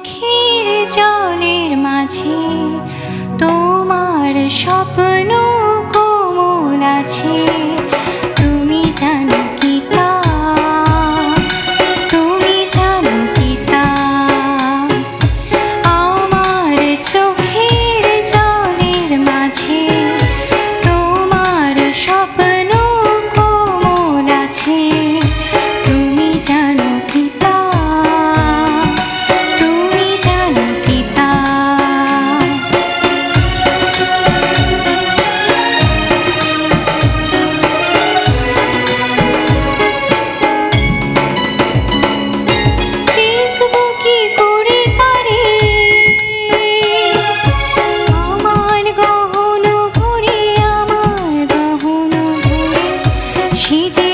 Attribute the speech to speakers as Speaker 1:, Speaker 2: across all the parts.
Speaker 1: চোখের জলের মাঝে তোমার স্বপ্ন কোমল আছে। তুমি জানো তুমি জানো আমার চোখের তোমার সিজে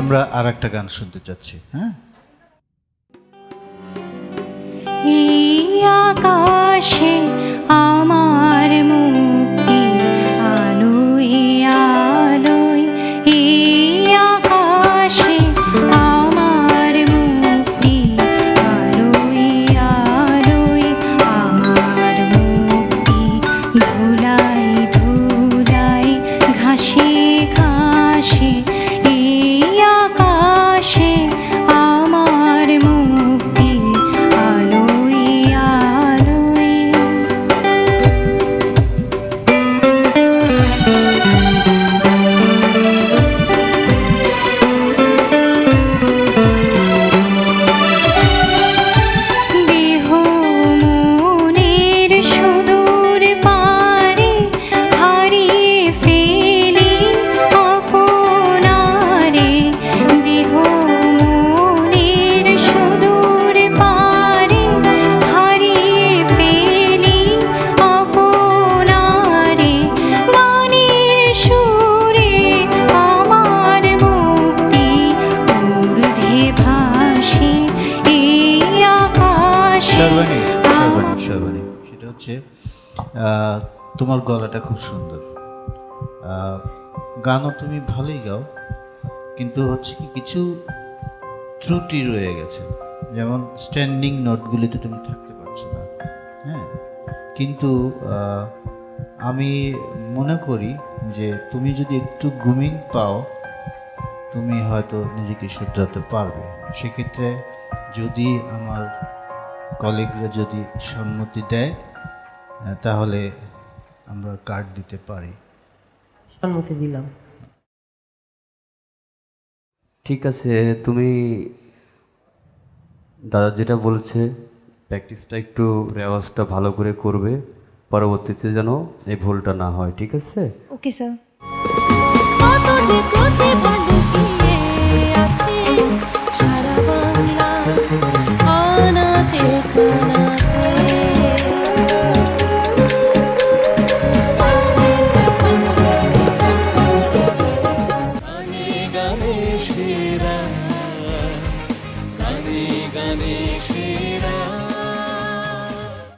Speaker 1: আমরা
Speaker 2: আর একটা গান শুনতে চাচ্ছি হ্যাঁ? সেটা হচ্ছে তোমার গলাটা খুব সুন্দর। গানও তুমি ভালোই গাও, কিন্তু হচ্ছে কি কিছু ত্রুটি রয়ে গেছে। যেমন স্ট্যান্ডিং নোটগুলিতে তুমি থাকতে পারছ না। হ্যাঁ? কিন্তু আমি মনে করি যে তুমি যদি একটু গ্রুমিং পাও, তুমি হয়তো নিজেকে শুধরাতে পারবে। সেক্ষেত্রে যদি আমার কলিগরা যদি সম্মতি দেয় তাহলে আমরা কার্ড দিতে পারি।
Speaker 3: সম্মতি দিলাম।
Speaker 4: ঠিক আছে তুমি দাদা যেটা বলছে প্র্যাকটিসটা একটু রেওয়াজটা ভালো করে করবে পরবর্তীতে যেন এই ভুলটা না হয় ঠিক আছে?
Speaker 1: ওকে স্যার
Speaker 5: গানে সেরা